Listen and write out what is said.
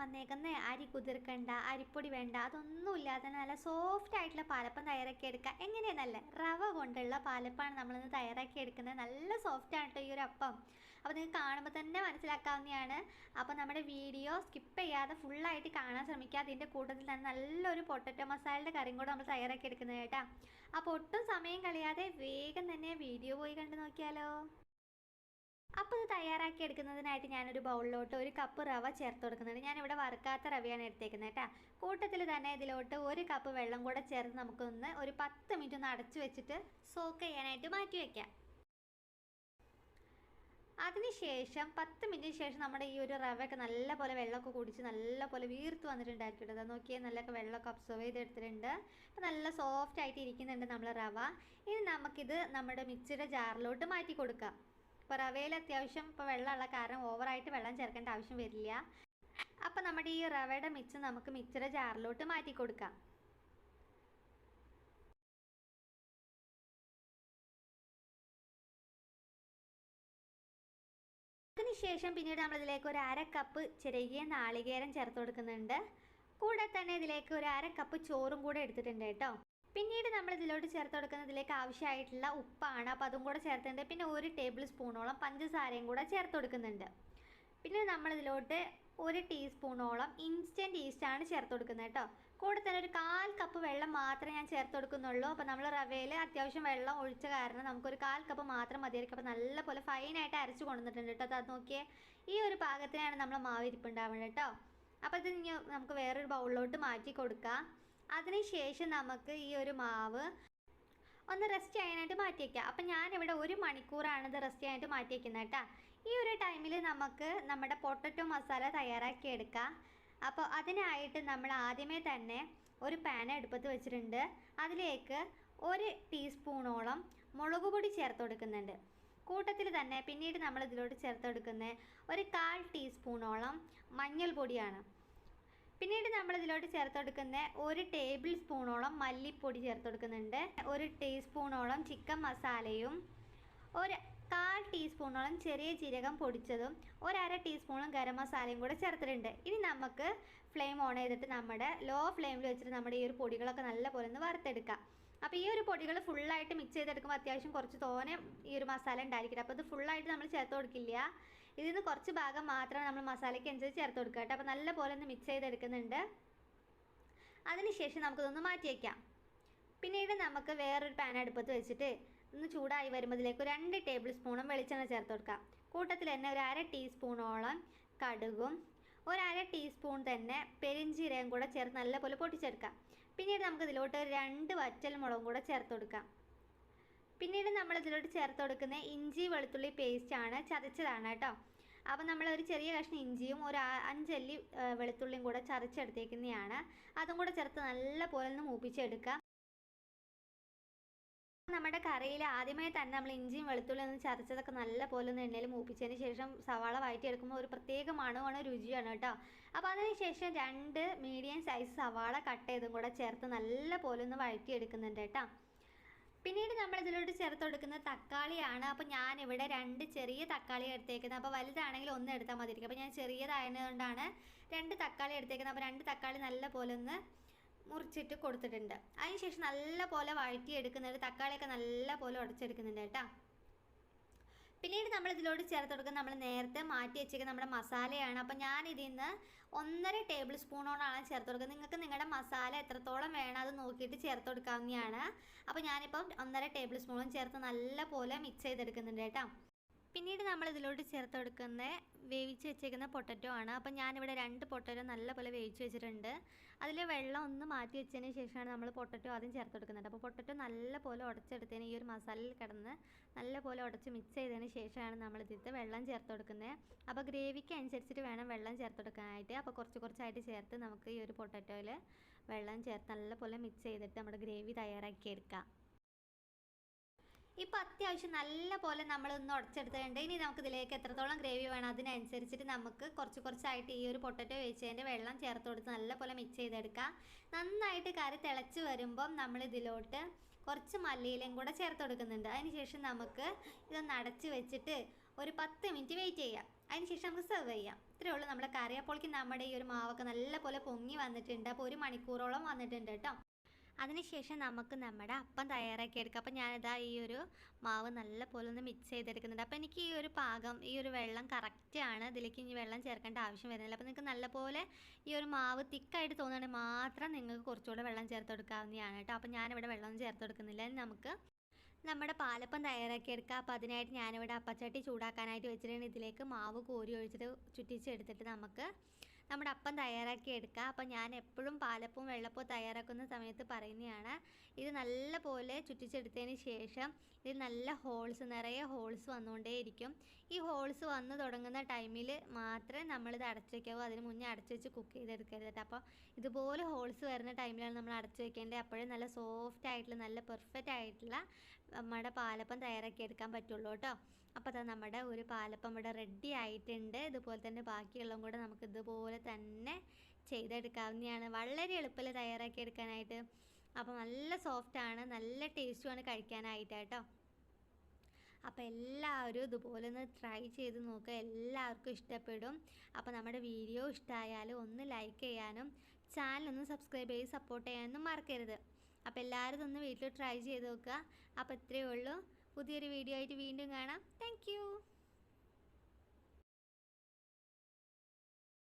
വന്നേക്കുന്ന. അരി കുതിർക്കണ്ട അരിപ്പൊടി വേണ്ട അതൊന്നും ഇല്ലാതെ നല്ല സോഫ്റ്റ് ആയിട്ടുള്ള പാലപ്പം തയ്യാറാക്കി എടുക്കുക എങ്ങനെയാണല്ല റവ കൊണ്ടുള്ള പാലപ്പാണ് നമ്മളിന്ന് തയ്യാറാക്കി എടുക്കുന്നത്. നല്ല സോഫ്റ്റ് ആണ് ഈ ഒരു അപ്പം. അപ്പോൾ നിങ്ങൾക്ക് കാണുമ്പോൾ തന്നെ മനസ്സിലാക്കാവുന്നതാണ്. അപ്പോൾ നമ്മുടെ വീഡിയോ സ്കിപ്പ് ചെയ്യാതെ ഫുള്ളായിട്ട് കാണാൻ ശ്രമിക്കുക. അതിന്റെ കൂട്ടത്തിൽ തന്നെ നല്ലൊരു പൊട്ടറ്റോ മസാലയുടെ കറിയും കൂടെ നമ്മൾ തയ്യാറാക്കി എടുക്കുന്നത് കേട്ടോ. അപ്പോൾ ഒട്ടും സമയം കളയാതെ വേഗം തന്നെ വീഡിയോ പോയി കണ്ടു നോക്കിയാലോ. അപ്പോൾ ഇത് തയ്യാറാക്കി എടുക്കുന്നതിനായിട്ട് ഞാനൊരു ബൗളിലോട്ട് ഒരു കപ്പ് റവ ചേർത്ത് കൊടുക്കുന്നുണ്ട്. ഞാനിവിടെ വറുക്കാത്ത റവയാണ് എടുത്തേക്കുന്നത് കേട്ടോ. കൂട്ടത്തിൽ തന്നെ ഇതിലോട്ട് ഒരു കപ്പ് വെള്ളം കൂടെ ചേർത്ത് നമുക്കൊന്ന് ഒരു പത്ത് മിനിറ്റ് ഒന്ന് അടച്ചു വെച്ചിട്ട് സോക്ക് ചെയ്യാനായിട്ട് മാറ്റി വയ്ക്കാം അതിനുശേഷം പത്ത് മിനിറ്റിന് ശേഷം നമ്മുടെ ഈ ഒരു റവയൊക്കെ നല്ലപോലെ വെള്ളമൊക്കെ കുടിച്ച് നല്ലപോലെ വീർത്ത് വന്നിട്ടുണ്ടാക്കിയിട്ടത് നോക്കിയാൽ നല്ല വെള്ളമൊക്കെ അബ്സർവ് ചെയ്തെടുത്തിട്ടുണ്ട്. അപ്പോൾ നല്ല സോഫ്റ്റ് ആയിട്ട് ഇരിക്കുന്നുണ്ട് നമ്മുടെ റവ. ഇനി നമുക്കിത് നമ്മുടെ മിക്സിയുടെ ജാറിലോട്ട് മാറ്റി കൊടുക്കാം. ഇപ്പോൾ റവയിൽ അത്യാവശ്യം ഇപ്പോൾ വെള്ളമുള്ള കാരണം ഓവറായിട്ട് വെള്ളം ചേർക്കേണ്ട ആവശ്യം വരില്ല. അപ്പോൾ നമ്മുടെ ഈ റവയുടെ mix നമുക്ക് മിക്സിയുടെ ജാറിലോട്ട് മാറ്റി കൊടുക്കാം. അതിനുശേഷം പിന്നീട് നമ്മൾ ഇതിലേക്ക് ഒരു അര കപ്പ് ചെറിയ നാളികേരം ചേർത്ത് കൊടുക്കുന്നുണ്ട്. കൂടെ തന്നെ ഇതിലേക്ക് ഒരു അര കപ്പ് ചോറും കൂടെ എടുത്തിട്ടുണ്ട് കേട്ടോ. പിന്നീട് നമ്മൾ ഇതിലോട്ട് ചേർത്ത് കൊടുക്കുന്നതിലേക്ക് ആവശ്യമായിട്ടുള്ള ഉപ്പാണ്. അപ്പോൾ അതും കൂടെ ചേർത്തിട്ടുണ്ട് പിന്നെ ഒരു ടേബിൾ സ്പൂണോളം പഞ്ചസാരയും കൂടെ ചേർത്ത് കൊടുക്കുന്നുണ്ട്. പിന്നെ നമ്മൾ ഇതിലോട്ട് ഒരു ടീസ്പൂണോളം ഇൻസ്റ്റന്റ് ഈസ്റ്റാണ് ചേർത്ത് കൊടുക്കുന്നത് കേട്ടോ. കൂടെ തന്നെ ഒരു കാൽ കപ്പ് വെള്ളം മാത്രമേ ഞാൻ ചേർത്ത് കൊടുക്കുന്നുള്ളൂ. അപ്പോൾ നമ്മൾ റവയിൽ അത്യാവശ്യം വെള്ളം ഒഴിച്ച കാരണം നമുക്കൊരു കാൽ കപ്പ് മാത്രം മതിയായിരിക്കും. അപ്പോൾ നല്ലപോലെ ഫൈനായിട്ട് അരച്ച് കൊണ്ടുവന്നിട്ടുണ്ട് കേട്ടോ. അത് നോക്കിയേ ഈ ഒരു പാകത്തിനാണ് നമ്മൾ മാവ് ഇരിപ്പുണ്ടാവുന്നത് കേട്ടോ. അപ്പോൾ ഇത് നമുക്ക് വേറൊരു ബൗളിലോട്ട് മാറ്റി കൊടുക്കാം. അതിനുശേഷം നമുക്ക് ഈ ഒരു മാവ് ഒന്ന് റെസ്റ്റ് ചെയ്യാനായിട്ട് മാറ്റി വയ്ക്കാം അപ്പം ഞാനിവിടെ ഒരു മണിക്കൂറാണ് ഇത് റെസ്റ്റ് ചെയ്യാനായിട്ട് മാറ്റി വയ്ക്കുന്നത് കേട്ടോ. ഈ ഒരു ടൈമിൽ നമുക്ക് നമ്മുടെ പൊട്ടറ്റോ മസാല തയ്യാറാക്കി എടുക്കാം. അപ്പോൾ അതിനായിട്ട് നമ്മൾ ആദ്യമേ തന്നെ ഒരു പാൻ എടുപ്പത്ത് വെച്ചിട്ടുണ്ട്. അതിലേക്ക് ഒരു ടീസ്പൂണോളം മുളക് പൊടി ചേർത്ത് കൊടുക്കുന്നുണ്ട്. കൂട്ടത്തിൽ തന്നെ പിന്നീട് നമ്മൾ ഇതിലോട്ട് ചേർത്ത് കൊടുക്കുന്നത് ഒരു കാൽ ടീസ്പൂണോളം മഞ്ഞൾപ്പൊടിയാണ് പിന്നീട് നമ്മൾ ഇതിലോട്ട് ചേർത്ത് കൊടുക്കുന്ന ഒരു ടേബിൾ സ്പൂണോളം മല്ലിപ്പൊടി ചേർത്ത് കൊടുക്കുന്നുണ്ട് ഒരു ടീസ്പൂണോളം ചിക്കൻ മസാലയും ഒരു കാൽ ടീസ്പൂണോളം ചെറിയ ജീരകം പൊടിച്ചതും ഒരര ടീസ്പൂണും ഗരം മസാലയും കൂടെ ചേർത്തിട്ടുണ്ട്. ഇനി നമുക്ക് ഫ്ലെയിം ഓൺ ചെയ്തിട്ട് നമ്മുടെ ലോ ഫ്ലെയിമിൽ വെച്ചിട്ട് നമ്മുടെ ഈ ഒരു പൊടികളൊക്കെ നല്ല പോലെ ഒന്ന് വറുത്തെടുക്കാം. അപ്പോൾ ഈ ഒരു പൊടികൾ ഫുള്ളായിട്ട് മിക്സ് ചെയ്തെടുക്കുമ്പോൾ അത്യാവശ്യം കുറച്ച് തോനെ ഈ ഒരു മസാല ഉണ്ടായിരിക്കില്ല അപ്പോൾ ഇത് ഫുള്ളായിട്ട് നമ്മൾ ചേർത്ത് കൊടുക്കില്ല. ഇതിൽ നിന്ന് കുറച്ച് ഭാഗം മാത്രമാണ് നമ്മൾ മസാലയ്ക്ക് അനുസരിച്ച് ചേർത്ത് കൊടുക്കുക കേട്ടോ. അപ്പോൾ നല്ല പോലെ ഒന്ന് മിക്സ് ചെയ്തെടുക്കുന്നുണ്ട്. അതിനുശേഷം നമുക്കിതൊന്ന് മാറ്റി വയ്ക്കാം പിന്നീട് നമുക്ക് വേറൊരു പാൻ അടുപ്പത്ത് വെച്ചിട്ട് ഒന്ന് ചൂടായി ഒരു രണ്ട് ടേബിൾ സ്പൂണും വെളിച്ചെണ്ണ ചേർത്ത് കൊടുക്കാം. കൂട്ടത്തിൽ തന്നെ ഒരു അര ടീസ്പൂണോളം കടുകും ഒരു അര ടീസ്പൂൺ തന്നെ പെരിഞ്ചീരകം കൂടെ ചേർത്ത് നല്ലപോലെ പൊട്ടിച്ചെടുക്കാം. പിന്നീട് നമുക്ക് ഇതിലോട്ട് രണ്ട് വറ്റൽ മുളകും കൂടെ ചേർത്ത് കൊടുക്കാം. പിന്നീട് നമ്മൾ ഇതിലോട്ട് ചേർത്ത് കൊടുക്കുന്ന ഇഞ്ചി വെളുത്തുള്ളി പേസ്റ്റ് ആണ് ചതച്ചതാണ് കേട്ടോ. അപ്പോൾ നമ്മൾ ഒരു ചെറിയ കഷ്ണം ഇഞ്ചിയും ഒരു അഞ്ചല്ലി വെളുത്തുള്ളിയും കൂടെ ചതച്ചെടുത്തേക്കുന്നതാണ്. അതും കൂടെ ചേർത്ത് നല്ല പോലെ ഒന്ന് മൂപ്പിച്ചെടുക്കുക നമ്മുടെ കറിയിൽ ആദ്യമേ തന്നെ നമ്മൾ ഇഞ്ചിയും വെളുത്തുള്ളി ഒന്ന് ചതച്ചതൊക്കെ നല്ല പോലെ ഒന്ന് എണ്ണയിൽ മൂപ്പിച്ചതിന് ശേഷം സവാള വഴറ്റിയെടുക്കുമ്പോൾ ഒരു പ്രത്യേക മണമാണ് രുചിയാണ് കേട്ടോ. അപ്പോൾ അതിന് ശേഷം രണ്ട് മീഡിയം സൈസ് സവാള കട്ട് ചെയ്തും കൂടെ ചേർത്ത് നല്ല പോലെ ഒന്ന് വഴറ്റിയെടുക്കുന്നുണ്ട് കേട്ടോ. പിന്നീട് നമ്മൾ ഇതിലോട്ട് ചേർത്ത് കൊടുക്കുന്ന തക്കാളിയാണ്. അപ്പോൾ ഇവിടെ രണ്ട് ചെറിയ തക്കാളി എടുത്തേക്കുന്നത്. അപ്പോൾ വലുതാണെങ്കിൽ ഒന്ന് എടുത്താൽ മതിയിരിക്കും അപ്പോൾ ഞാൻ ചെറിയതായതുകൊണ്ടാണ് രണ്ട് തക്കാളി എടുത്തേക്കുന്നത്. അപ്പോൾ രണ്ട് തക്കാളി നല്ല പോലെ ഒന്ന് മുറിച്ചിട്ട് കൊടുത്തിട്ടുണ്ട്. അതിനുശേഷം നല്ല പോലെ വഴറ്റിയെടുക്കുന്നുണ്ട് തക്കാളിയൊക്കെ നല്ല പോലെ ഉടച്ചെടുക്കുന്നുണ്ട് കേട്ടോ. പിന്നീട് നമ്മൾ ഇതിലോട്ട് ചേർത്ത് കൊടുക്കുന്ന നമ്മൾ നേരത്തെ മാറ്റി വെച്ചേക്കുന്ന നമ്മുടെ മസാലയാണ്. അപ്പോൾ ഞാൻ ഇതിൽ നിന്ന് ഒന്നര ടേബിൾ സ്പൂണോടാണ് ചേർത്ത് കൊടുക്കുന്നത്. നിങ്ങൾക്ക് നിങ്ങളുടെ മസാല എത്രത്തോളം വേണം അത് നോക്കിയിട്ട് ചേർത്ത് കൊടുക്കാവുന്നതാണ്. അപ്പോൾ ഞാനിപ്പം ഒന്നര ടേബിൾ സ്പൂണും ചേർത്ത് നല്ല പോലെ മിക്സ് ചെയ്തെടുക്കുന്നുണ്ട് കേട്ടോ. പിന്നീട് നമ്മൾ ഇതിലോട്ട് ചേർത്ത് കൊടുക്കുന്ന വേവിച്ച് വെച്ചേക്കുന്ന പൊട്ടറ്റോ ആണ്. അപ്പം ഞാനിവിടെ രണ്ട് പൊട്ടറ്റോ നല്ലപോലെ വേവിച്ച് വെച്ചിട്ടുണ്ട്. അതിൽ വെള്ളം ഒന്ന് മാറ്റി വെച്ചതിന് ശേഷമാണ് നമ്മൾ പൊട്ടറ്റോ ആദ്യം ചേർത്ത് കൊടുക്കുന്നത് അപ്പോൾ പൊട്ടറ്റോ നല്ലപോലെ ഉടച്ചെടുത്തതിന് ഈ ഒരു മസാലയിൽ കിടന്ന് നല്ലപോലെ ഉടച്ച് മിക്സ് ചെയ്തതിന് ശേഷമാണ് നമ്മൾ ഇതിലത്തെ വെള്ളം ചേർത്ത് കൊടുക്കുന്നത് അപ്പോൾ ഗ്രേവിക്ക് അനുസരിച്ചിട്ട് വേണം വെള്ളം ചേർത്ത് കൊടുക്കാനായിട്ട് അപ്പോൾ കുറച്ച് കുറച്ചായിട്ട് ചേർത്ത് നമുക്ക് ഈ ഒരു പൊട്ടറ്റോയിൽ വെള്ളം ചേർത്ത് നല്ലപോലെ മിക്സ് ചെയ്തിട്ട് നമ്മുടെ ഗ്രേവി തയ്യാറാക്കി എടുക്കാം ഇപ്പോൾ അത്യാവശ്യം നല്ല പോലെ നമ്മൾ ഒന്ന് ഉടച്ചെടുത്തിട്ടുണ്ട്. ഇനി നമുക്ക് ഇതിലേക്ക് എത്രത്തോളം ഗ്രേവി വേണം അതിനനുസരിച്ചിട്ട് നമുക്ക് കുറച്ച് കുറച്ചായിട്ട് ഈ ഒരു പൊട്ടറ്റോ വേവിച്ചതിന്റെ വെള്ളം ചേർത്ത് കൊടുത്ത് നല്ല പോലെ മിക്സ് ചെയ്തെടുക്കാം. നന്നായിട്ട് കറി തിളച്ച് വരുമ്പം നമ്മൾ ഇതിലോട്ട് കുറച്ച് മല്ലിയിലയും കൂടെ ചേർത്ത് കൊടുക്കുന്നുണ്ട്. അതിനുശേഷം നമുക്ക് ഇതൊന്ന് അടച്ച് വെച്ചിട്ട് ഒരു പത്ത് മിനിറ്റ് വെയിറ്റ് ചെയ്യാം. അതിനുശേഷം നമുക്ക് സെർവ് ചെയ്യാം. ഇത്രയേ ഉള്ളൂ നമ്മുടെ കറിയപ്പോൾക്ക് നമ്മുടെ ഈ ഒരു മാവൊക്കെ നല്ല പോലെ പൊങ്ങി വന്നിട്ടുണ്ട്. അപ്പോൾ ഒരു മണിക്കൂറോളം വന്നിട്ടുണ്ട് കേട്ടോ. അതിനുശേഷം നമുക്ക് നമ്മുടെ അപ്പം തയ്യാറാക്കി എടുക്കാം അപ്പം ഞാനിതാ ഈ ഒരു മാവ് നല്ല പോലെ ഒന്ന് മിക്സ് ചെയ്തെടുക്കുന്നുണ്ട്. അപ്പോൾ എനിക്ക് ഈ ഒരു പാകം ഈ ഒരു വെള്ളം കറക്റ്റാണ് ഇതിലേക്ക് ഇനി വെള്ളം ചേർക്കേണ്ട ആവശ്യം വരുന്നില്ല. അപ്പോൾ നിങ്ങൾക്ക് നല്ലപോലെ ഈ ഒരു മാവ് തിക്കായിട്ട് തോന്നുകയാണെങ്കിൽ മാത്രം നിങ്ങൾക്ക് കുറച്ചുകൂടെ വെള്ളം ചേർത്ത് കൊടുക്കാവുന്നതാണ് കേട്ടോ. അപ്പോൾ ഞാനിവിടെ വെള്ളമൊന്നും ചേർത്ത് കൊടുക്കുന്നില്ല. നമുക്ക് നമ്മുടെ പാലപ്പം തയ്യാറാക്കി അപ്പം അപ്പോൾ അതിനായിട്ട് ഞാനിവിടെ അപ്പച്ചട്ടി ചൂടാക്കാനായിട്ട് വെച്ചിട്ടുണ്ട് ഇതിലേക്ക് മാവ് കോരി ഒഴിച്ചിട്ട് ചുറ്റിച്ചെടുത്തിട്ട് നമുക്ക് നമ്മുടെ അപ്പം തയ്യാറാക്കി എടുക്കുക അപ്പം ഞാൻ എപ്പോഴും പാലപ്പവും വെള്ളപ്പവും തയ്യാറാക്കുന്ന സമയത്ത് പറയുന്നതാണ് ഇത് നല്ല പോലെ ചുറ്റിച്ചെടുത്തതിന് ശേഷം ഇതിൽ നല്ല ഹോൾസ് നിറയെ ഹോൾസ് വന്നുകൊണ്ടേയിരിക്കും. ഈ ഹോൾസ് വന്ന് തുടങ്ങുന്ന ടൈമിൽ മാത്രമേ നമ്മളിത് അടച്ചു വയ്ക്കാവൂ. അതിന് മുന്നേ അടച്ചു വെച്ച് കുക്ക് ചെയ്തെടുക്കരുത് കേട്ടോ. അപ്പോൾ ഇതുപോലെ ഹോൾസ് വരുന്ന ടൈമിലാണ് നമ്മൾ അടച്ചു വെക്കേണ്ടത് അപ്പോഴേ നല്ല സോഫ്റ്റ് ആയിട്ടുള്ള നല്ല പെർഫെക്റ്റ് ആയിട്ടുള്ള നമ്മുടെ പാലപ്പം തയ്യാറാക്കി എടുക്കാൻ പറ്റുള്ളൂ കേട്ടോ. അപ്പോൾ അതാ നമ്മുടെ ഒരു പാലപ്പം ഇവിടെ റെഡി ആയിട്ടുണ്ട്. ഇതുപോലെ തന്നെ ബാക്കിയുള്ളതും കൂടെ നമുക്ക് ഇതുപോലെ തന്നെ ചെയ്തെടുക്കാവുന്നതാണ്. വളരെ എളുപ്പത്തിൽ തയ്യാറാക്കി എടുക്കാനായിട്ട്? അപ്പോൾ നല്ല സോഫ്റ്റാണ് നല്ല ടേസ്റ്റുമാണ് കഴിക്കാനായിട്ട് കേട്ടോ. അപ്പോൾ എല്ലാവരും ഇതുപോലെ ഒന്ന് ട്രൈ ചെയ്ത് നോക്കുക എല്ലാവർക്കും ഇഷ്ടപ്പെടും. അപ്പോൾ നമ്മുടെ വീഡിയോ ഇഷ്ടമായാൽ ഒന്ന് ലൈക്ക് ചെയ്യാനും ചാനൽ ഒന്ന് സബ്സ്ക്രൈബ് ചെയ്ത് സപ്പോർട്ട് ചെയ്യാനൊന്നും മറക്കരുത്. അപ്പോൾ എല്ലാവരും ഒന്ന് വീട്ടിൽ ട്രൈ ചെയ്ത് നോക്കുക. അപ്പോൾ ഇത്രയേ ഉള്ളൂ. പുതിയൊരു വീഡിയോ ആയിട്ട് വീണ്ടും കാണാം. താങ്ക്